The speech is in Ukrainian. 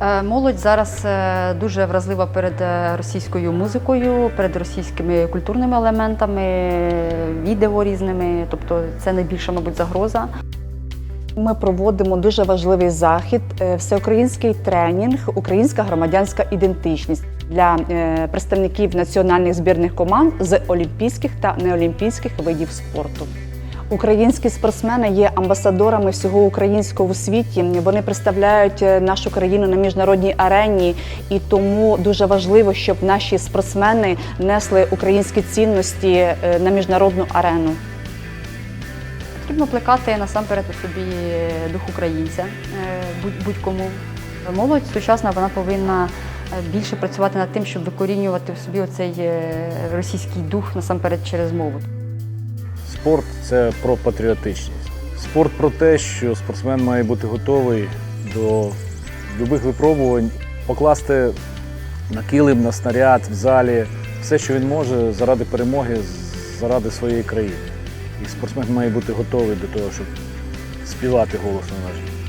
Е, Молодь зараз е, дуже вразлива перед е, російською музикою, перед російськими культурними елементами, відео різними. Тобто це найбільша, мабуть, загроза. Ми проводимо дуже важливий захід всеукраїнський тренінг Українська громадянська ідентичність для представників національних збірних команд з олімпійських та неолімпійських видів спорту. Українські спортсмени є амбасадорами всього українського у світі. Вони представляють е, нашу країну на міжнародній арені, і тому дуже важливо, щоб наші спортсмени несли українські цінності е, на міжнародну арену. Потрібно плекати насамперед у собі дух українця е, будь- будь-кому. Молодь сучасна вона повинна е, більше працювати над тим, щоб викорінювати в собі оцей е, російський дух насамперед через мову. Спорт це про патріотичність. Спорт про те, що спортсмен має бути готовий до будь-яких випробувань, покласти на килим, на снаряд в залі все, що він може заради перемоги, заради своєї країни. І спортсмен має бути готовий до того, щоб співати голосно наш.